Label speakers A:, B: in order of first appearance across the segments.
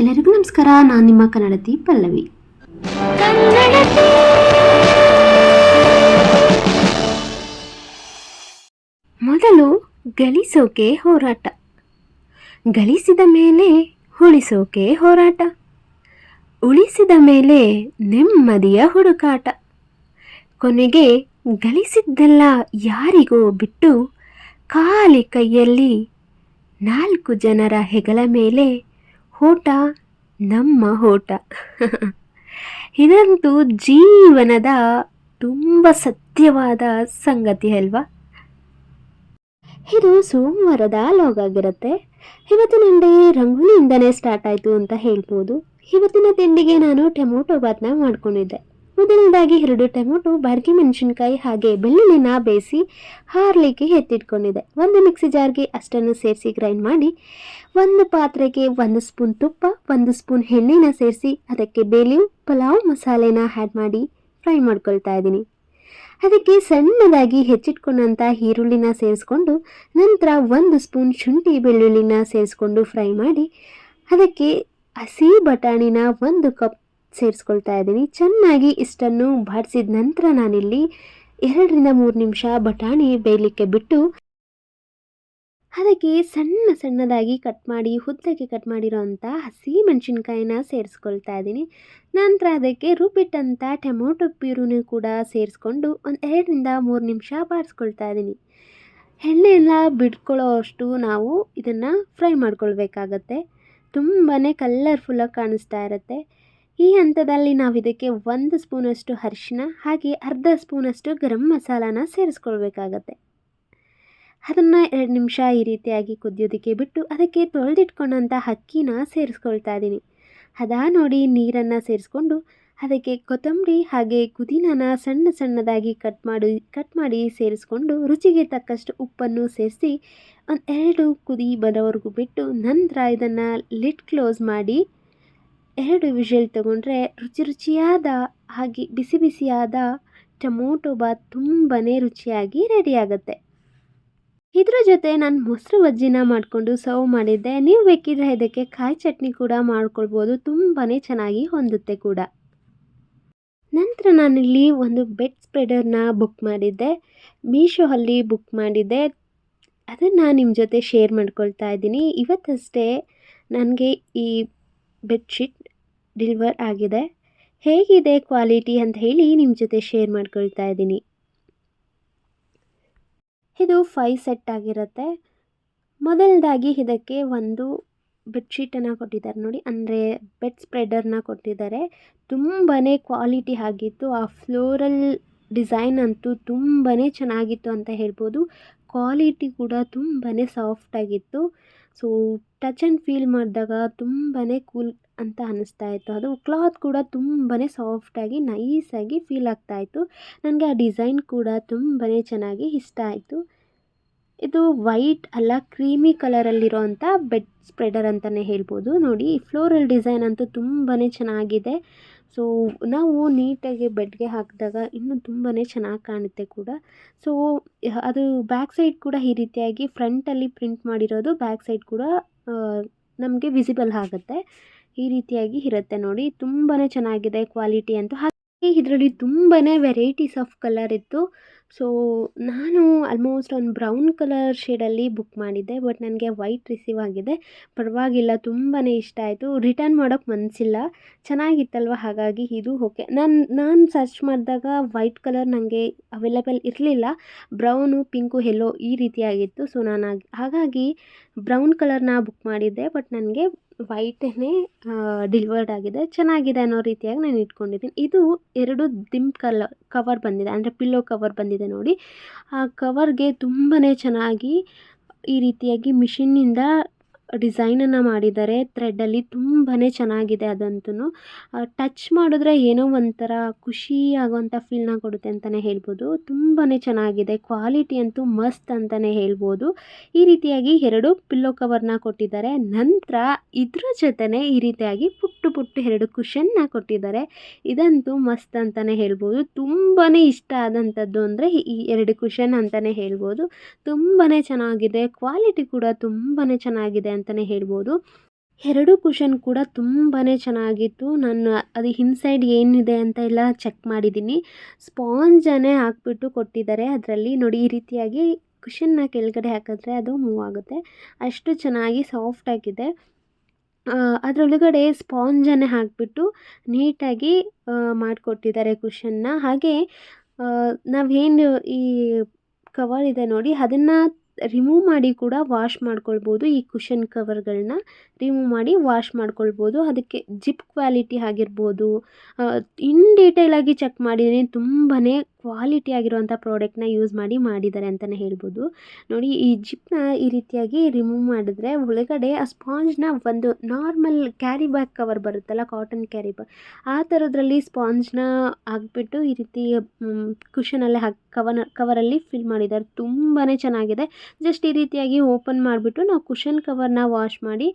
A: ಎಲ್ಲರಿಗೂ ನಮಸ್ಕಾರ. ನಾನು ನಿಮ್ಮ ಕನ್ನಡತಿ ಪಲ್ಲವಿ. ಮೊದಲು ಗಳಿಸೋಕೆ ಹೋರಾಟ. ಗಳಿಸಿದ ಮೇಲೆ ಉಳಿಸೋಕೆ ಹೋರಾಟ. ಉಳಿಸಿದ ಮೇಲೆ ನೆಮ್ಮದಿಯ ಹುಡುಕಾಟ. ಕೊನೆಗೆ ಗಳಿಸಿದ್ದೆಲ್ಲ ಯಾರಿಗೋ ಬಿಟ್ಟು ಖಾಲಿ ಕೈಯಲ್ಲಿ ನಾಲ್ಕು ಜನರ ಹೆಗಲ ಮೇಲೆ ಓಟ ನಮ್ಮ ಓಟ ಇದಂತೂ ಜೀವನದ ತುಂಬ ಸತ್ಯವಾದ ಸಂಗತಿ ಅಲ್ವಾ? ಇದು ಸೋಮವಾರದ ಲಾಗ್ ಆಗಿರುತ್ತೆ ಇವತ್ತಿನ ಡೇ ರಂಗೋಲಿಯಿಂದನೇ ಸ್ಟಾರ್ಟ್ ಆಯಿತು ಅಂತ ಹೇಳ್ಬೋದು. ಇವತ್ತಿನ ತಿಂಡಿಗೆ ನಾನು ಟೊಮೊಟೊ ಬಾತ್ನ ಮಾಡ್ಕೊಂಡಿದ್ದೆ. ಮೊದಲನೇದಾಗಿ ಎರಡು ಟೊಮೊಟೊ, ಬಾರ್ಗಿ ಮೆಣಸಿನ್ಕಾಯಿ ಹಾಗೆ ಬೆಳ್ಳುಳ್ಳಿನ ಬೇಯಿಸಿ, ಹಾರ್ಲಿಕ್ಕೆ ಎತ್ತಿಟ್ಕೊಂಡಿದ್ದೆ. ಒಂದು ಮಿಕ್ಸಿ ಜಾರ್ಗೆ ಅಷ್ಟನ್ನು ಸೇರಿಸಿ ಗ್ರೈಂಡ್ ಮಾಡಿ ಒಂದು ಪಾತ್ರೆಗೆ ಒಂದು ಸ್ಪೂನ್ ತುಪ್ಪ, ಒಂದು ಸ್ಪೂನ್ ಎಣ್ಣೆನ ಸೇರಿಸಿ ಅದಕ್ಕೆ ಬೇಲಿಯು ಪಲಾವ್, ಮಸಾಲೆನ ಆ್ಯಡ್ ಮಾಡಿ ಫ್ರೈ ಮಾಡ್ಕೊಳ್ತಾ ಇದ್ದೀನಿ. ಅದಕ್ಕೆ ಸಣ್ಣದಾಗಿ ಹೆಚ್ಚಿಟ್ಕೊಂಡಂಥ ಈರುಳ್ಳಿನ ಸೇರಿಸ್ಕೊಂಡು ನಂತರ ಒಂದು ಸ್ಪೂನ್ ಶುಂಠಿ ಬೆಳ್ಳುಳ್ಳಿನ ಸೇರಿಸ್ಕೊಂಡು ಫ್ರೈ ಮಾಡಿ ಅದಕ್ಕೆ ಹಸಿ ಬಟಾಣಿನ ಒಂದು ಕಪ್ ಸೇರಿಸ್ಕೊಳ್ತಾ ಇದ್ದೀನಿ. ಚೆನ್ನಾಗಿ ಇಷ್ಟನ್ನು ಬಾಡಿಸಿದ ನಂತರ ನಾನಿಲ್ಲಿ ಎರಡರಿಂದ ಮೂರು ನಿಮಿಷ ಬಟಾಣಿ ಬೇಯಲಿಕ್ಕೆ ಬಿಟ್ಟು ಅದಕ್ಕೆ ಸಣ್ಣ ಸಣ್ಣದಾಗಿ ಕಟ್ ಮಾಡಿ ಹುದ್ದಕ್ಕೆ ಕಟ್ ಮಾಡಿರೋಂಥ ಹಸಿ ಮೆಣಸಿನ್ಕಾಯಿನ ಸೇರಿಸ್ಕೊಳ್ತಾ ಇದ್ದೀನಿ. ನಂತರ ಅದಕ್ಕೆ ರುಬ್ಬಿಟ್ಟಂಥ ಟೊಮೊಟೊ ಪ್ಯೂರಿನೂ ಕೂಡ ಸೇರಿಸ್ಕೊಂಡು ಒಂದು ಎರಡರಿಂದ ಮೂರು ನಿಮಿಷ ಬಾಡಿಸ್ಕೊಳ್ತಾ ಇದ್ದೀನಿ. ಎಣ್ಣೆಯೆಲ್ಲ ಬಿಡ್ಕೊಳ್ಳೋ ಅಷ್ಟು ನಾವು ಇದನ್ನು ಫ್ರೈ ಮಾಡ್ಕೊಳ್ಬೇಕಾಗತ್ತೆ. ತುಂಬಾ ಕಲರ್ಫುಲ್ಲಾಗಿ ಕಾಣಿಸ್ತಾ ಇರುತ್ತೆ. ಈ ಹಂತದಲ್ಲಿ ನಾವು ಇದಕ್ಕೆ ಒಂದು ಸ್ಪೂನಷ್ಟು ಅರಿಶಿನ ಹಾಗೆ ಅರ್ಧ ಸ್ಪೂನಷ್ಟು ಗರಂ ಮಸಾಲಾನ ಸೇರಿಸ್ಕೊಳ್ಬೇಕಾಗತ್ತೆ. ಅದನ್ನು ಎರಡು ನಿಮಿಷ ಈ ರೀತಿಯಾಗಿ ಕುದಿಯೋದಕ್ಕೆ ಬಿಟ್ಟು ಅದಕ್ಕೆ ತೊಳೆದಿಟ್ಕೊಂಡಂಥ ಅಕ್ಕಿನ ಸೇರಿಸ್ಕೊಳ್ತಾ ಇದ್ದೀನಿ. ಅದಾ ನೋಡಿ ನೀರನ್ನು ಸೇರಿಸ್ಕೊಂಡು ಅದಕ್ಕೆ ಕೊತ್ತಂಬರಿ ಹಾಗೆ ಪುದೀನಾನ ಸಣ್ಣ ಸಣ್ಣದಾಗಿ ಕಟ್ ಮಾಡಿ ಕಟ್ ಮಾಡಿ ಸೇರಿಸ್ಕೊಂಡು ರುಚಿಗೆ ತಕ್ಕಷ್ಟು ಉಪ್ಪನ್ನು ಸೇರಿಸಿ ಒಂದು ಎರಡು ಕುದಿ ಬರೋವರೆಗೂ ಬಿಟ್ಟು ನಂತರ ಇದನ್ನು ಲಿಡ್ ಕ್ಲೋಸ್ ಮಾಡಿ ಎರಡು ವಿಷಲ್ ತಗೊಂಡ್ರೆ ರುಚಿ ರುಚಿಯಾದ ಹಾಗೆ ಬಿಸಿ ಬಿಸಿಯಾದ ಟೊಮೊಟೊ ಬಾತ್ ತುಂಬಾ ರುಚಿಯಾಗಿ ರೆಡಿಯಾಗುತ್ತೆ ಇದ್ರ ಜೊತೆ ನಾನು ಮೊಸರು ಬಜ್ಜಿನ ಮಾಡಿಕೊಂಡು ಸರ್ವ್ ಮಾಡಿದ್ದೆ. ನೀವು ಬೇಕಿದ್ರೆ ಇದಕ್ಕೆ ಕಾಯಿ ಚಟ್ನಿ ಕೂಡ ಮಾಡ್ಕೊಳ್ಬೋದು. ತುಂಬಾ ಚೆನ್ನಾಗಿ ಹೊಂದುತ್ತೆ ಕೂಡ. ನಂತರ ನಾನಿಲ್ಲಿ ಒಂದು ಬೆಡ್ ಸ್ಪ್ರೆಡರ್ನ ಬುಕ್ ಮಾಡಿದ್ದೆ. ಮೀಶೋ ಅಲ್ಲಿ ಬುಕ್ ಮಾಡಿದ್ದೆ. ಅದನ್ನು ನಿಮ್ಮ ಜೊತೆ ಶೇರ್ ಮಾಡ್ಕೊಳ್ತಾ ಇದ್ದೀನಿ. ಇವತ್ತಷ್ಟೇ ನನಗೆ ಈ ಬೆಡ್ಶೀಟ್ ಡೆಲಿವರ್ ಆಗಿದೆ. ಹೇಗಿದೆ ಕ್ವಾಲಿಟಿ ಅಂತ ಹೇಳಿ ನಿಮ್ಮ ಜೊತೆ ಶೇರ್ ಮಾಡ್ಕೊಳ್ತಾ ಇದ್ದೀನಿ. ಇದು ಫೈ ಸೆಟ್ ಆಗಿರುತ್ತೆ. ಮೊದಲದಾಗಿ ಇದಕ್ಕೆ ಒಂದು ಬೆಡ್ಶೀಟನ್ನು ಕೊಟ್ಟಿದ್ದಾರೆ. ನೋಡಿ, ಅಂದರೆ ಬೆಡ್ ಸ್ಪ್ರೆಡರ್ನ ಕೊಟ್ಟಿದ್ದಾರೆ. ತುಂಬಾ ಕ್ವಾಲಿಟಿ ಆಗಿತ್ತು. ಆ ಫ್ಲೋರಲ್ ಡಿಸೈನ್ ಅಂತೂ ತುಂಬಾ ಚೆನ್ನಾಗಿತ್ತು ಅಂತ ಹೇಳ್ಬೋದು. ಕ್ವಾಲಿಟಿ ಕೂಡ ತುಂಬಾ ಸಾಫ್ಟಾಗಿತ್ತು ಸೊ ಟಚ್ ಆ್ಯಂಡ್ ಫೀಲ್ ಮಾಡಿದಾಗ ತುಂಬಾ ಕೂಲ್ ಅಂತ ಅನ್ನಿಸ್ತಾ ಇತ್ತು. ಅದು ಕ್ಲಾತ್ ಕೂಡ ತುಂಬಾ ಸಾಫ್ಟಾಗಿ ನೈಸಾಗಿ ಫೀಲ್ ಆಗ್ತಾಯಿತ್ತು ನನಗೆ ಆ ಡಿಸೈನ್ ಕೂಡ ತುಂಬಾ ಚೆನ್ನಾಗಿ ಇಷ್ಟ ಆಯಿತು. ಇದು ವೈಟ್ ಅಲ್ಲ ಕ್ರೀಮಿ ಕಲರಲ್ಲಿರೋವಂಥ ಬೆಡ್ ಸ್ಪ್ರೆಡರ್ ಅಂತಲೇ ಹೇಳ್ಬೋದು. ನೋಡಿ ಫ್ಲೋರಲ್ ಡಿಸೈನ್ ಅಂತೂ ತುಂಬಾ ಚೆನ್ನಾಗಿದೆ. ಸೊ ನಾವು ನೀಟಾಗಿ ಬೆಡ್ಗೆ ಹಾಕಿದಾಗ ಇನ್ನೂ ತುಂಬಾ ಚೆನ್ನಾಗಿ ಕಾಣುತ್ತೆ ಕೂಡ. ಸೊ ಅದು ಬ್ಯಾಕ್ ಸೈಡ್ ಕೂಡ ಈ ರೀತಿಯಾಗಿ ಫ್ರಂಟಲ್ಲಿ ಪ್ರಿಂಟ್ ಮಾಡಿರೋದು ಬ್ಯಾಕ್ ಸೈಡ್ ಕೂಡ ನಮಗೆ ವಿಸಿಬಲ್ ಆಗುತ್ತೆ. ಈ ರೀತಿಯಾಗಿ ಇರುತ್ತೆ ನೋಡಿ. ತುಂಬಾ ಚೆನ್ನಾಗಿದೆ ಕ್ವಾಲಿಟಿ ಅಂತೂ. ಇದರಲ್ಲಿ ತುಂಬಾ ವೆರೈಟೀಸ್ ಆಫ್ ಕಲರ್ ಇತ್ತು. ಸೊ ನಾನು ಆಲ್ಮೋಸ್ಟ್ ಒಂದು ಬ್ರೌನ್ ಕಲರ್ ಶೇಡಲ್ಲಿ ಬುಕ್ ಮಾಡಿದ್ದೆ ಬಟ್ ನನಗೆ ವೈಟ್ ರಿಸೀವ್ ಆಗಿದೆ. ಪರವಾಗಿಲ್ಲ ತುಂಬಾ ಇಷ್ಟ ಆಯಿತು. ರಿಟರ್ನ್ ಮಾಡೋಕ್ಕೆ ಮನಸ್ಸಿಲ್ಲ ಚೆನ್ನಾಗಿತ್ತಲ್ವ? ಹಾಗಾಗಿ ಇದು ಓಕೆ ನಾನು ನಾನು ಸರ್ಚ್ ಮಾಡಿದಾಗ ವೈಟ್ ಕಲರ್ ನನಗೆ ಅವೈಲೇಬಲ್ ಇರಲಿಲ್ಲ. ಬ್ರೌನು ಪಿಂಕು ಎಲ್ಲೋ ಈ ರೀತಿಯಾಗಿತ್ತು. ಸೊ ನಾನು ಹಾಗಾಗಿ ಬ್ರೌನ್ ಕಲರ್ನ ಬುಕ್ ಮಾಡಿದ್ದೆ ಬಟ್ ನನಗೆ ವೈಟೇ ಡಿಲಿವರ್ಡ್ ಆಗಿದೆ. ಚೆನ್ನಾಗಿದೆ ಅನ್ನೋ ರೀತಿಯಾಗಿ ನಾನು ಇಟ್ಕೊಂಡಿದ್ದೀನಿ. ಇದು ಎರಡು ದಿಂಪ್ ಕಲರ್ ಕವರ್ ಬಂದಿದೆ. ಅಂದರೆ ಪಿಲ್ಲೋ ಕವರ್ ಬಂದಿದೆ ನೋಡಿ. ಆ ಕವರ್ಗೆ ತುಂಬಾ ಚೆನ್ನಾಗಿ ಈ ರೀತಿಯಾಗಿ ಮಿಷಿನ್ನಿಂದ ಡಿಸೈನನ್ನು ಮಾಡಿದ್ದಾರೆ. ಥ್ರೆಡ್ಡಲ್ಲಿ ತುಂಬಾ ಚೆನ್ನಾಗಿದೆ ಅದಂತೂ ಟಚ್ ಮಾಡಿದ್ರೆ ಏನೋ ಒಂಥರ ಖುಷಿ ಆಗೋವಂಥ ಫೀಲ್ನ ಕೊಡುತ್ತೆ ಅಂತಲೇ ಹೇಳ್ಬೋದು. ತುಂಬಾ ಚೆನ್ನಾಗಿದೆ. ಕ್ವಾಲಿಟಿ ಅಂತೂ ಮಸ್ತ್ ಅಂತಲೇ ಹೇಳ್ಬೋದು. ಈ ರೀತಿಯಾಗಿ ಎರಡು ಪಿಲ್ಲೋ ಕವರ್ನ ಕೊಟ್ಟಿದ್ದಾರೆ. ನಂತರ ಇದ್ರ ಜೊತೆನೇ ಈ ರೀತಿಯಾಗಿ ಪುಟ್ಟು ಪುಟ್ಟು ಪುಟ್ಟು ಎರಡು ಕುಷನ್ನ ಕೊಟ್ಟಿದ್ದಾರೆ. ಇದಂತೂ ಮಸ್ತ್ ಅಂತಲೇ ಹೇಳ್ಬೋದು. ತುಂಬಾ ಇಷ್ಟ ಆದಂಥದ್ದು ಅಂದರೆ ಈ ಎರಡು ಕುಷನ್ ಅಂತಲೇ ಹೇಳ್ಬೋದು. ತುಂಬಾ ಚೆನ್ನಾಗಿದೆ. ಕ್ವಾಲಿಟಿ ಕೂಡ ತುಂಬಾ ಚೆನ್ನಾಗಿದೆ ಅಂತಲೇ ಹೇಳ್ಬೋದು. ಎರಡು ಕುಷನ್ ಕೂಡ ತುಂಬಾ ಚೆನ್ನಾಗಿತ್ತು. ನಾನು ಅದು ಹಿನ್ಸೈಡ್ ಏನಿದೆ ಅಂತ ಎಲ್ಲ ಚೆಕ್ ಮಾಡಿದ್ದೀನಿ. ಸ್ಪಾಂಜನ್ನೇ ಹಾಕ್ಬಿಟ್ಟು ಕೊಟ್ಟಿದ್ದಾರೆ. ಅದರಲ್ಲಿ ನೋಡಿ ಈ ರೀತಿಯಾಗಿ ಕುಷನ್ನ ಕೆಳಗಡೆ ಹಾಕಿದ್ರೆ ಅದು ಮೂವ್ ಆಗುತ್ತೆ. ಅಷ್ಟು ಚೆನ್ನಾಗಿ ಸಾಫ್ಟಾಗಿದೆ ಅದರೊಳಗಡೆ ಸ್ಪಾಂಜನ್ನೇ ಹಾಕಿಬಿಟ್ಟು ನೀಟಾಗಿ ಮಾಡಿಕೊಟ್ಟಿದ್ದಾರೆ ಕುಷನ್ನ ಹಾಗೆ ನಾವೇನು ಈ ಕವರ್ ಇದೆ ನೋಡಿ ಅದನ್ನು ರಿಮೂವ್ ಮಾಡಿ ಕೂಡ ವಾಶ್ ಮಾಡ್ಕೊಳ್ಬೋದು. ಈ ಕುಷನ್ ಕವರ್ಗಳನ್ನ ರಿಮೂವ್ ಮಾಡಿ ವಾಶ್ ಮಾಡ್ಕೊಳ್ಬೋದು. ಅದಕ್ಕೆ ಜಿಪ್ ಕ್ವಾಲಿಟಿ ಆಗಿರ್ಬೋದು. ಇನ್ ಡೀಟೇಲಾಗಿ ಚೆಕ್ ಮಾಡಿದ್ದೀನಿ ತುಂಬಾ ಕ್ವಾಲಿಟಿ ಆಗಿರುವಂಥ ಪ್ರಾಡಕ್ಟ್ನ ಯೂಸ್ ಮಾಡಿ ಮಾಡಿದ್ದಾರೆ ಅಂತಲೇ ಹೇಳ್ಬೋದು. ನೋಡಿ, ಈ ಜಿಪ್ನ ಈ ರೀತಿಯಾಗಿ ರಿಮೂವ್ ಮಾಡಿದ್ರೆ ಒಳಗಡೆ ಆ ಸ್ಪಾಂಜ್ನ ಒಂದು ನಾರ್ಮಲ್ ಕ್ಯಾರಿ ಬ್ಯಾಗ್ ಕವರ್ ಬರುತ್ತಲ್ಲ ಕಾಟನ್ ಕ್ಯಾರಿ ಬ್ಯಾಗ್ ಆ ಥರದ್ರಲ್ಲಿ ಸ್ಪಾಂಜ್ನ ಹಾಕ್ಬಿಟ್ಟು ಈ ರೀತಿ ಕುಷನಲ್ಲೇ ಹಾಕಿ ಕವನ ಕವರಲ್ಲಿ ಫಿಲ್ ಮಾಡಿದ್ದಾರೆ. ತುಂಬಾ ಚೆನ್ನಾಗಿದೆ. ಜಸ್ಟ್ ಈ ರೀತಿಯಾಗಿ ಓಪನ್ ಮಾಡಿಬಿಟ್ಟು ನಾವು ಕುಷನ್ ಕವರ್ನ ವಾಶ್ ಮಾಡಿ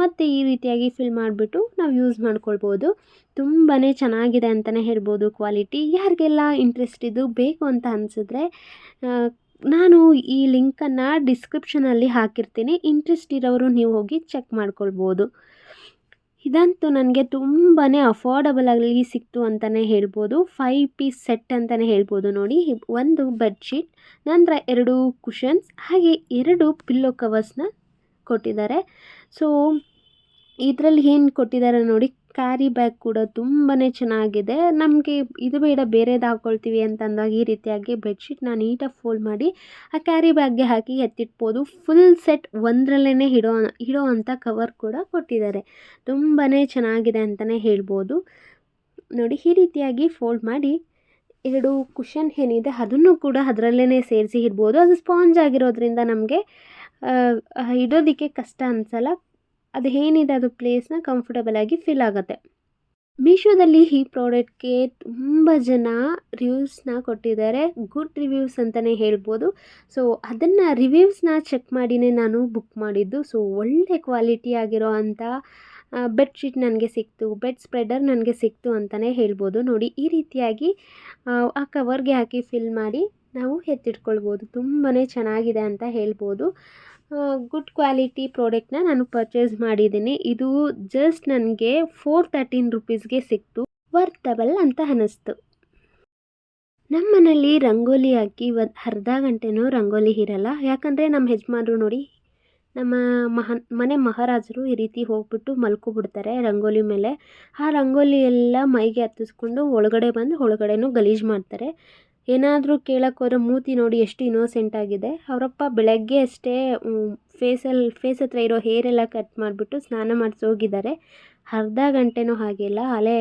A: ಮತ್ತು ಈ ರೀತಿಯಾಗಿ ಫಿಲ್ ಮಾಡಿಬಿಟ್ಟು ನಾವು ಯೂಸ್ ಮಾಡ್ಕೊಳ್ಬೋದು. ತುಂಬಾ ಚೆನ್ನಾಗಿದೆ ಅಂತಲೇ ಹೇಳ್ಬೋದು ಕ್ವಾಲಿಟಿ. ಯಾರಿಗೆಲ್ಲ ಇಂಟ್ರೆಸ್ಟ್ ಇದು ಬೇಕು ಅಂತ ಅನಿಸಿದ್ರೆ ನಾನು ಈ ಲಿಂಕನ್ನು ಡಿಸ್ಕ್ರಿಪ್ಷನಲ್ಲಿ ಹಾಕಿರ್ತೀನಿ. ಇಂಟ್ರೆಸ್ಟ್ ಇರೋರು ನೀವು ಹೋಗಿ ಚೆಕ್ ಮಾಡ್ಕೊಳ್ಬೋದು. ಇದಂತೂ ನನಗೆ ತುಂಬಾ ಅಫೋರ್ಡಬಲಾಗಿ ಸಿಕ್ತು ಅಂತಲೇ ಹೇಳ್ಬೋದು. ಫೈವ್ ಪೀಸ್ ಸೆಟ್ ಅಂತಲೇ ಹೇಳ್ಬೋದು ನೋಡಿ. ಒಂದು ಬೆಡ್ಶೀಟ್ ನಂತರ ಎರಡು ಕುಷನ್ಸ್ ಹಾಗೆ ಎರಡು ಪಿಲ್ಲೋ ಕವರ್ಸ್ನ ಕೊಟ್ಟಿದ್ದಾರೆ. ಸೊ ಇದರಲ್ಲಿ ಏನು ಕೊಟ್ಟಿದ್ದಾರೆ ನೋಡಿ. ಕ್ಯಾರಿ ಬ್ಯಾಗ್ ಕೂಡ ತುಂಬಾ ಚೆನ್ನಾಗಿದೆ. ನಮಗೆ ಇದು ಬೇಡ, ಬೇರೆದು ಹಾಕ್ಕೊಳ್ತೀವಿ ಅಂತ ಅಂದಾಗ ಈ ರೀತಿಯಾಗಿ ಬೆಡ್ಶೀಟ್ನ ನೀಟಾಗಿ ಫೋಲ್ಡ್ ಮಾಡಿ ಆ ಕ್ಯಾರಿ ಬ್ಯಾಗ್ಗೆ ಹಾಕಿ ಎತ್ತಿಟ್ಬೋದು. ಫುಲ್ ಸೆಟ್ ಒಂದರಲ್ಲೇ ಇಡೋ ಇಡೋ ಅಂಥ ಕವರ್ ಕೂಡ ಕೊಟ್ಟಿದ್ದಾರೆ. ತುಂಬಾ ಚೆನ್ನಾಗಿದೆ ಅಂತಲೇ ಹೇಳ್ಬೋದು. ನೋಡಿ, ಈ ರೀತಿಯಾಗಿ ಫೋಲ್ಡ್ ಮಾಡಿ ಎರಡು ಕುಷನ್ ಏನಿದೆ ಅದನ್ನು ಕೂಡ ಅದರಲ್ಲೇ ಸೇರಿಸಿ ಇಡ್ಬೋದು. ಅದು ಸ್ಪಾಂಜ್ ಆಗಿರೋದ್ರಿಂದ ನಮಗೆ ಇಡೋದಕ್ಕೆ ಕಷ್ಟ ಅನಿಸಲ್ಲ. ಅದು ಏನಿದೆ ಅದು ಪ್ಲೇಸ್ನ ಕಂಫರ್ಟಬಲಾಗಿ ಫೀಲ್ ಆಗುತ್ತೆ. ಮೀಶೋದಲ್ಲಿ ಈ ಪ್ರಾಡಕ್ಟ್ಗೆ ತುಂಬ ಜನ ರಿವ್ಯೂಸ್ನ ಕೊಟ್ಟಿದ್ದಾರೆ. ಗುಡ್ ರಿವ್ಯೂಸ್ ಅಂತಲೇ ಹೇಳ್ಬೋದು. ಸೊ ಅದನ್ನು ರಿವ್ಯೂಸ್ನ ಚೆಕ್ ಮಾಡಿಯೇ ನಾನು ಬುಕ್ ಮಾಡಿದ್ದು. ಸೊ ಒಳ್ಳೆ ಕ್ವಾಲಿಟಿ ಆಗಿರೋ ಅಂಥ ಬೆಡ್ಶೀಟ್ ನನಗೆ ಸಿಕ್ತು ಬೆಡ್ ಸ್ಪ್ರೆಡರ್ ನನಗೆ ಸಿಕ್ತು ಅಂತಲೇ ಹೇಳ್ಬೋದು. ನೋಡಿ, ಈ ರೀತಿಯಾಗಿ, ಆ ಕವರ್ಗೆ ಹಾಕಿ ಫಿಲ್ ಮಾಡಿ ನಾವು ಎತ್ತಿಟ್ಕೊಳ್ಬೋದು. ತುಂಬಾ ಚೆನ್ನಾಗಿದೆ ಅಂತ ಹೇಳ್ಬೋದು. ಗುಡ್ ಕ್ವಾಲಿಟಿ ಪ್ರಾಡಕ್ಟ್ನ ನಾನು ಪರ್ಚೇಸ್ ಮಾಡಿದ್ದೀನಿ. ಇದು ಜಸ್ಟ್ ನನಗೆ ಫೋರ್ ತರ್ಟೀನ್ ರುಪೀಸ್ಗೆ ಸಿಕ್ತು. ವರ್ತಬಲ್ ಅಂತ ಅನ್ನಿಸ್ತು ನಮ್ಮ ಮನೇಲಿ ರಂಗೋಲಿ ಹಾಕಿ ಒಂದು ಅರ್ಧ ಗಂಟೆನೂ ರಂಗೋಲಿ ಇರಲ್ಲ. ಯಾಕಂದರೆ ನಮ್ಮ ಯಜಮಾನ್ರು ನೋಡಿ, ನಮ್ಮ ಮಹ ಮನೆ ಮಹಾರಾಜರು ಈ ರೀತಿ ಹೋಗ್ಬಿಟ್ಟು ಮಲ್ಕೊಬಿಡ್ತಾರೆ ರಂಗೋಲಿ ಮೇಲೆ. ಆ ರಂಗೋಲಿ ಎಲ್ಲ ಮೈಗೆ ಹತ್ತಿಸ್ಕೊಂಡು ಒಳಗಡೆ ಬಂದು ಒಳಗಡೆನೂ ಗಲೀಜು ಮಾಡ್ತಾರೆ. ಏನಾದರೂ ಕೇಳಕ್ಕೆ ಹೋದ್ರೆ ಮೂತಿ ನೋಡಿ ಎಷ್ಟು ಇನ್ನೋಸೆಂಟ್ ಆಗಿದೆ. ಅವರಪ್ಪ ಬೆಳಗ್ಗೆ ಅಷ್ಟೇ ಫೇಸಲ್ಲಿ ಫೇಸ್ ಹತ್ರ ಇರೋ ಹೇರೆಲ್ಲ ಕಟ್ ಮಾಡಿಬಿಟ್ಟು ಸ್ನಾನ ಮಾಡಿಸಿ ಹೋಗಿದ್ದಾರೆ. ಅರ್ಧ ಗಂಟೆನೂ ಹಾಗಿಲ್ಲ ಅಲೆ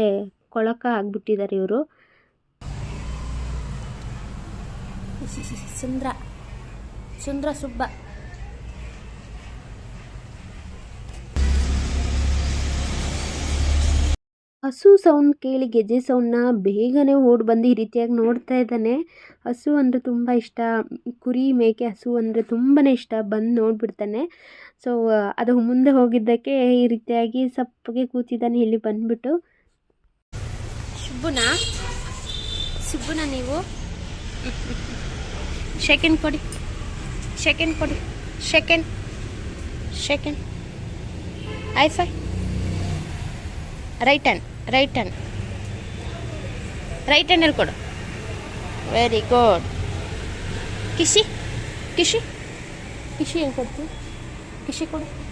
A: ಕೊಳಕ ಆಗಿಬಿಟ್ಟಿದ್ದಾರೆ ಇವರು. ಸುಂದ್ರ ಸುಂದ್ರ ಸುಬ್ಬ. ಹಸು ಸೌಂಡ್ ಕೇಳಿ ಗೆಜ್ಜೆ ಸೌಂಡ್ನ ಬೇಗನೆ ಓಡಿ ಬಂದು ಈ ರೀತಿಯಾಗಿ ನೋಡ್ತಾ ಇದ್ದಾನೆ. ಹಸು ಅಂದರೆ ತುಂಬ ಇಷ್ಟ. ಕುರಿ ಮೇಕೆ ಹಸು ಅಂದರೆ ತುಂಬಾ ಇಷ್ಟ. ಬಂದು ನೋಡಿಬಿಡ್ತಾನೆ. ಸೊ ಅದು ಮುಂದೆ ಹೋಗಿದ್ದಕ್ಕೆ ಈ ರೀತಿಯಾಗಿ ಸಪ್ಪಗೆ ಕೂತಿದ್ದಾನೆ. ಇಲ್ಲಿ ಬಂದ್ಬಿಟ್ಟು. ಶುಭನಾ? ಸುಬ್ಬುನ ನೀವು? ಸೆಕೆಂಡ್ ಕೊಡಿ. ಸೆಕೆಂಡ್ ಕೊಡಿ. Second second high five right hand right hand. Right ಹ್ಯಾಂಡಲ್ಲಿ ಕೊಡು. ವೆರಿ ಗುಡ್ ಕಿಶಿ ಕಿಶಿ. ಕಿಶಿ ಹೆಂಗೆ ಕೊಡ್ತೀವಿ ಕಿಶಿ ಕೊಡು.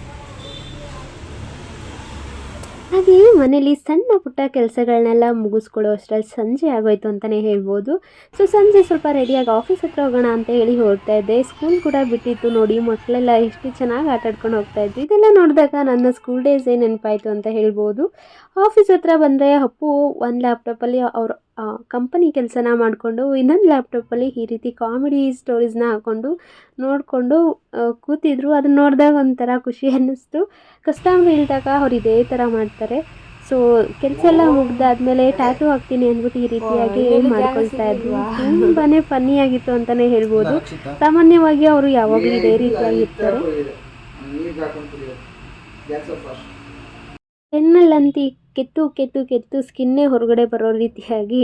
A: ಹಾಗೆ ಮನೇಲಿ ಸಣ್ಣ ಪುಟ್ಟ ಕೆಲಸಗಳನ್ನೆಲ್ಲ ಮುಗಿಸ್ಕೊಳ್ಳೋ ಅಷ್ಟರಲ್ಲಿ ಸಂಜೆ ಆಗೋಯ್ತು ಅಂತಲೇ ಹೇಳ್ಬೋದು. ಸೊ, ಸಂಜೆ ಸ್ವಲ್ಪ ರೆಡಿಯಾಗಿ ಆಫೀಸ್ ಹತ್ರ ಹೋಗೋಣ ಅಂತ ಹೇಳಿ ಹೋಗ್ತಾ ಇದ್ದೆ. ಸ್ಕೂಲ್ ಕೂಡ ಬಿಟ್ಟಿತ್ತು ನೋಡಿ, ಮಕ್ಕಳೆಲ್ಲ ಎಷ್ಟು ಚೆನ್ನಾಗಿ ಆಟ ಆಡ್ಕೊಂಡು ಹೋಗ್ತಾ ಇದ್ವಿ ಇದೆಲ್ಲ ನೋಡಿದಾಗ ನನ್ನ ಸ್ಕೂಲ್ ಡೇಸ್ ಏನು ನೆನಪಾಯಿತು ಅಂತ ಹೇಳ್ಬೋದು. ಆಫೀಸ್ ಹತ್ರ ಬಂದರೆ ಅಪ್ಪು, ಒಂದು ಲ್ಯಾಪ್ಟಾಪಲ್ಲಿ ಅವ್ರ ಕಂಪನಿ ಕೆಲಸನ ಮಾಡಿಕೊಂಡು ಇನ್ನೊಂದು ಲ್ಯಾಪ್ಟಾಪಲ್ಲಿ ಈ ರೀತಿ ಕಾಮಿಡಿ ಸ್ಟೋರೀಸ್ನ ಹಾಕ್ಕೊಂಡು ನೋಡಿಕೊಂಡು ಕೂತಿದ್ರು. ಅದನ್ನ ನೋಡಿದಾಗ ಒಂಥರ ಖುಷಿ ಅನ್ನಿಸ್ತು. ಕಸ್ಟಮರ್ ಹೇಳಿದಾಗ ಅವ್ರು ಇದೇ ಥರ ಮಾಡ್ತಾರೆ. ಸೊ ಕೆಲಸ ಎಲ್ಲ ಮುಗ್ದಾದ್ಮೇಲೆ ಟ್ಯಾಟೂ ಹಾಕ್ತೀನಿ ಅಂದ್ಬಿಟ್ಟು ಈ ರೀತಿಯಾಗಿ ಮಾಡ್ಕೊಳ್ತಾ ಇದ್ರು ತುಂಬಾ ಫನ್ನಿ ಆಗಿತ್ತು ಅಂತಲೇ ಹೇಳ್ಬೋದು. ಸಾಮಾನ್ಯವಾಗಿ ಅವರು ಯಾವಾಗಲೂ ಇದೇ ರೀತಿಯಾಗಿ ಇರ್ತಾರೆ. ಪೆನ್ನಲ್ಲಂತಿ ಕೆತ್ತು ಕೆತ್ತು ಕೆತ್ತು ಸ್ಕಿನ್ನೇ ಹೊರಗಡೆ ಬರೋ ರೀತಿಯಾಗಿ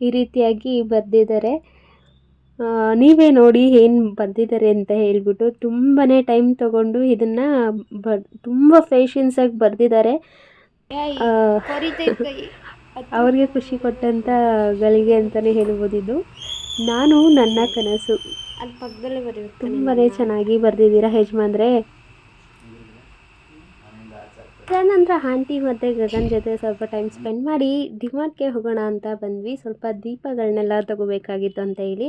A: ಈ ರೀತಿಯಾಗಿ ಬರೆದಿದ್ದಾರೆ.
B: ನೀವೇ ನೋಡಿ ಏನು ಬರೆದಿದ್ದಾರೆ ಅಂತ ಹೇಳಿಬಿಟ್ಟು ತುಂಬಾ ಟೈಮ್ ತಗೊಂಡು ಇದನ್ನು ಬರ್ ತುಂಬ ಫೇಷನ್ಸಾಗಿ ಬರೆದಿದ್ದಾರೆ. ಅವ್ರಿಗೆ ಖುಷಿ ಕೊಟ್ಟಂಥ ಗಳಿಗೆ ಅಂತಲೇ ಹೇಳ್ಬೋದು ಇದು ನಾನು ನನ್ನ ಕನಸು.
A: ಅಲ್ಲಿ ಪಕ್ಕದಲ್ಲೇ ಬರೀ
B: ತುಂಬಾ ಚೆನ್ನಾಗಿ ಬರೆದಿದ್ದೀರಾ ಯಜಮಾನ್ರೆ? ನಂತರ ಆಂಟಿ ಮತ್ತು ಗಗನ್ ಜೊತೆ ಸ್ವಲ್ಪ ಟೈಮ್ ಸ್ಪೆಂಡ್ ಮಾಡಿ, ಡಿಮಾರ್ಟ್ಗೆ ಹೋಗೋಣ ಅಂತ ಬಂದ್ವಿ. ಸ್ವಲ್ಪ ದೀಪಗಳನ್ನೆಲ್ಲ ತಗೋಬೇಕಾಗಿತ್ತು ಅಂತ ಹೇಳಿ.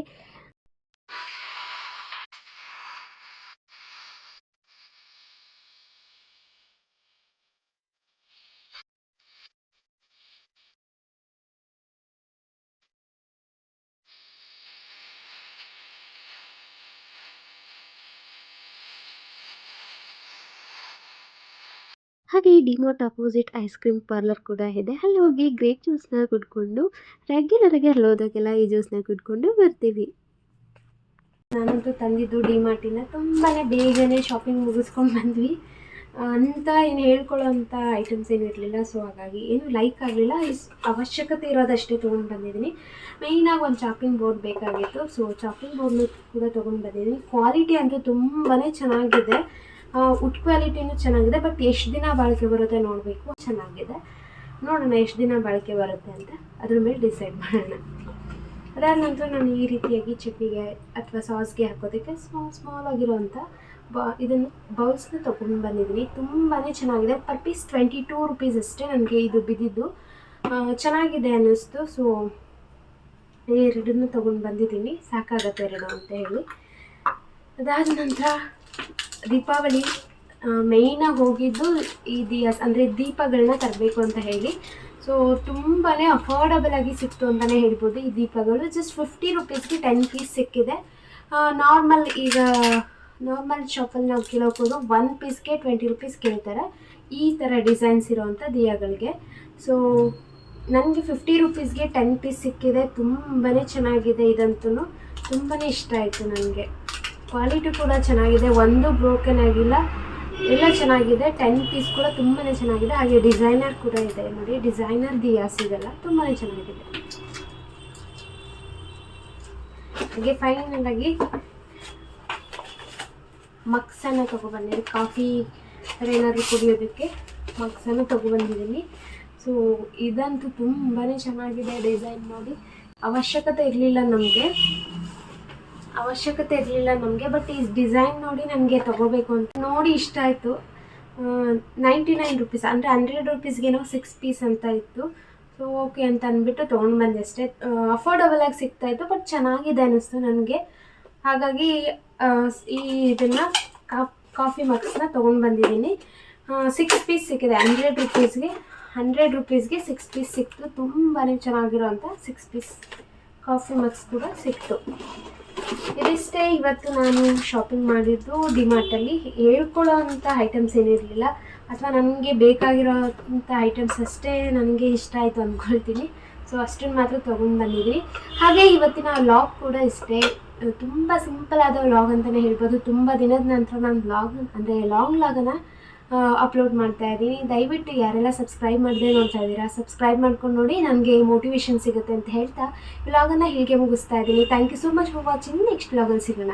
B: ಹಾಗೆ ಈ DMart opposite ice cream parlour ಕೂಡ ಇದೆ. ಅಲ್ಲಿ ಹೋಗಿ ಗ್ರೇಪ್ ಜ್ಯೂಸ್ನ ಕುಡ್ಕೊಂಡು ರೆಗ್ಯುಲರಾಗಿ ಅಲ್ಲಿ ಹೋದಾಗೆಲ್ಲ ಈ ಜ್ಯೂಸ್ನ ಕುಡ್ಕೊಂಡು ಬರ್ತೀವಿ. ನಾನಂತೂ ತಂದಿದ್ದು ಡಿಮಾರ್ಟಿನ. ತುಂಬಾ ಬೇಗನೆ ಶಾಪಿಂಗ್ ಮುಗಿಸ್ಕೊಂಡು ಬಂದ್ವಿ. ಅಂತ ಏನು ಹೇಳ್ಕೊಳ್ಳೋ ಅಂಥ ಐಟಮ್ಸ್ ಏನು ಇರಲಿಲ್ಲ. ಸೊ ಹಾಗಾಗಿ ಏನು ಲೈಕ್ ಆಗಲಿಲ್ಲ. ಅವಶ್ಯಕತೆ ಇರೋದಷ್ಟೇ ತೊಗೊಂಡು ಬಂದಿದ್ದೀನಿ. ಮೇಯ್ನಾಗಿ ಒಂದು ಚಾಪಿಂಗ್ ಬೋರ್ಡ್ ಬೇಕಾಗಿತ್ತು. ಸೊ ಚಾಪಿಂಗ್ ಬೋರ್ಡ್ನ ಕೂಡ ತೊಗೊಂಡು ಬಂದಿದ್ದೀನಿ. ಕ್ವಾಲಿಟಿ ಅಂತೂ ತುಂಬಾ ಚೆನ್ನಾಗಿದೆ. ಉಡ್ ಕ್ವಾಲಿಟಿನೂ ಚೆನ್ನಾಗಿದೆ ಬಟ್ ಎಷ್ಟು ದಿನ ಬಾಳಿಕೆ ಬರುತ್ತೆ ನೋಡಬೇಕು. ಚೆನ್ನಾಗಿದೆ. ನೋಡೋಣ ಎಷ್ಟು ದಿನ ಬಾಳಿಕೆ ಬರುತ್ತೆ ಅಂತ. ಅದ್ರ ಮೇಲೆ ಡಿಸೈಡ್ ಮಾಡೋಣ. ಅದಾದ ನಂತರ ನಾನು ಈ ರೀತಿಯಾಗಿ ಚಟ್ನಿಗೆ ಅಥವಾ ಸಾಸ್ಗೆ ಹಾಕೋದಕ್ಕೆ ಸ್ಮಾಲ್ ಸ್ಮಾಲ್ ಆಗಿರೋವಂಥ ಬ, ಇದನ್ನು ಬೌಲ್ಸ್ನ ತೊಗೊಂಡು ಬಂದಿದ್ದೀನಿ. ತುಂಬಾ ಚೆನ್ನಾಗಿದೆ. Per piece twenty two rupees ಅಷ್ಟೇ ನನಗೆ ಇದು ಬಿದ್ದಿದ್ದು. ಚೆನ್ನಾಗಿದೆ ಅನ್ನಿಸ್ತು. ಸೊ ಎರಡನ್ನೂ ತೊಗೊಂಡು ಬಂದಿದ್ದೀನಿ. ಸಾಕಾಗತ್ತೆ ಎರಡು ಅಂತ ಹೇಳಿ. ಅದಾದ ನಂತರ ದೀಪಾವಳಿ ಮೇಯ್ನಾಗಿ ಹೋಗಿದ್ದು ಈ ದಿ ಅಂದರೆ ದೀಪಗಳನ್ನ ತರಬೇಕು ಅಂತ ಹೇಳಿ. ಸೊ ತುಂಬಾ ಅಫೋರ್ಡಬಲ್ ಆಗಿ ಸಿಕ್ತು ಅಂತಲೇ ಹೇಳ್ಬೋದು ಈ ದೀಪಗಳು. ಜಸ್ಟ್ ಫಿಫ್ಟಿ ರುಪೀಸ್ಗೆ ಟೆನ್ ಪೀಸ್ ಸಿಕ್ಕಿದೆ. ನಾರ್ಮಲ್ ಈಗ ನಾರ್ಮಲ್ ಶಾಪಲ್ಲಿ ನಾವು ಕೇಳೋಕೋದು ಒನ್ ಪೀಸ್ಗೆ ಟ್ವೆಂಟಿ ರುಪೀಸ್ ಕೇಳ್ತಾರೆ. ಈ ಥರ ಡಿಸೈನ್ಸ್ ಇರೋವಂಥ ದಿಯಾಗಳಿಗೆ. ಸೊ ನನಗೆ ಫಿಫ್ಟಿ ರುಪೀಸ್ಗೆ ಟೆನ್ ಪೀಸ್ ಸಿಕ್ಕಿದೆ. ತುಂಬಾ ಚೆನ್ನಾಗಿದೆ ಇದಂತೂ. ತುಂಬಾ ಇಷ್ಟ ಆಯಿತು ನನಗೆ. ಕ್ವಾಲಿಟಿ ಕೂಡ ಚೆನ್ನಾಗಿದೆ, ಒಂದು ಬ್ರೋಕನ್ ಆಗಿಲ್ಲ. ಎಲ್ಲ ಚೆನ್ನಾಗಿದೆ ಟೆನ್ ಪೀಸ್ ಕೂಡ ತುಂಬಾ ಚೆನ್ನಾಗಿದೆ. ಹಾಗೆ ಡಿಸೈನರ್ ಕೂಡ ಇದೆ ನೋಡಿ. ಡಿಸೈನರ್ ದಿಯಾಸ್ ಇದೆಲ್ಲ ತುಂಬಾ ಚೆನ್ನಾಗಿದೆ. ಹಾಗೆ ಫೈನಲ್ ಆಗಿ ಮಕ್ಸನ್ನು ತೊಗೊಬಂದಿದ್ದೀನಿ. ಕಾಫಿ ಏನಾದರೂ ಕುಡಿಯೋದಕ್ಕೆ ಮಕ್ಸನ್ನು ತೊಗೊಬಂದಿದ್ದೀನಿ. ಸೊ ಇದಂತೂ ತುಂಬಾ ಚೆನ್ನಾಗಿದೆ ಡಿಸೈನ್ ನೋಡಿ ಅವಶ್ಯಕತೆ ಇರಲಿಲ್ಲ ನಮಗೆ. ಅವಶ್ಯಕತೆ ಇರಲಿಲ್ಲ ನಮಗೆ ಬಟ್ ಈ ಡಿಸೈನ್ ನೋಡಿ ನನಗೆ ತೊಗೋಬೇಕು ಅಂತ ನೋಡಿ ಇಷ್ಟ ಆಯಿತು. ನೈಂಟಿ ನೈನ್ ರುಪೀಸ್ ಅಂದರೆ ಹಂಡ್ರೆಡ್ ರುಪೀಸ್ಗೇನೋ ಸಿಕ್ಸ್ ಪೀಸ್ ಅಂತ ಇತ್ತು. ಸೊ ಓಕೆ ಅಂತ ಅಂದ್ಬಿಟ್ಟು ತೊಗೊಂಡು ಬಂದೆ ಅಷ್ಟೇ. ಅಫೋರ್ಡಬಲ್ ಆಗಿ ಸಿಗ್ತಾ ಇತ್ತು ಬಟ್ ಚೆನ್ನಾಗಿದೆ ಅನ್ನಿಸ್ತು ನನಗೆ. ಹಾಗಾಗಿ ಈ ಇದನ್ನು, ಕಾಫಿ ಮಗ್ಸ್ನ ತೊಗೊಂಡು ಬಂದಿದ್ದೀನಿ. ಸಿಕ್ಸ್ ಪೀಸ್ ಸಿಕ್ಕಿದೆ ಹಂಡ್ರೆಡ್ ರುಪೀಸ್ಗೆ ಹಂಡ್ರೆಡ್ ರುಪೀಸ್ಗೆ ಸಿಕ್ಸ್ ಪೀಸ್ ಸಿಕ್ತು. ತುಂಬಾ ಚೆನ್ನಾಗಿರೋ ಅಂಥ ಸಿಕ್ಸ್ ಪೀಸ್ ಕಾಫಿ ಮಗ್ಸ್ ಕೂಡ ಸಿಕ್ತು. ಇದಿಷ್ಟೇ ಇವತ್ತು ನಾನು ಶಾಪಿಂಗ್ ಮಾಡಿದ್ದು ಡಿಮಾರ್ಟಲ್ಲಿ. ಹೇಳ್ಕೊಳ್ಳೋ ಅಂಥ ಐಟಮ್ಸ್ ಏನಿರಲಿಲ್ಲ ಅಥವಾ ನನಗೆ ಬೇಕಾಗಿರೋಂಥ ಐಟಮ್ಸ್ ಅಷ್ಟೇ ನನಗೆ ಇಷ್ಟ ಆಯಿತು ಅಂದ್ಕೊಳ್ತೀನಿ. ಸೊ ಅಷ್ಟನ್ನು ಮಾತ್ರ ತೊಗೊಂಡು ಬಂದಿದ್ದೀನಿ. ಹಾಗೆ ಇವತ್ತಿನ ವ್ಲಾಗ್ ಕೂಡ ಇಷ್ಟೇ. ತುಂಬ ಸಿಂಪಲ್ ಆದ ವ್ಲಾಗ್ ಅಂತಲೇ ಹೇಳ್ಬೋದು. ತುಂಬ ದಿನದ ನಂತರ ನಾನು ವ್ಲಾಗ್ ಅಂದರೆ ಲಾಂಗ್ ವ್ಲಾಗನ್ನು ಅಪ್ಲೋಡ್ ಮಾಡ್ತಾ ಇದ್ದೀನಿ. ದಯವಿಟ್ಟು ಯಾರೆಲ್ಲ ಸಬ್ಸ್ಕ್ರೈಬ್ ಮಾಡದೆ ನೋಡ್ತಾ ಇದ್ದೀರಾ ಸಬ್ಸ್ಕ್ರೈಬ್ ಮಾಡ್ಕೊಂಡು ನೋಡಿ ನನಗೆ ಮೋಟಿವೇಶನ್ ಸಿಗುತ್ತೆ ಅಂತ ಹೇಳ್ತಾ ವ್ಲಾಗನ್ನು ಹೀಗೆ ಮುಗಿಸ್ತಾ ಇದ್ದೀನಿ. Thank you so much for watching next ವ್ಲಾಗಲ್ಲಿ ಸಿಗೋಣ.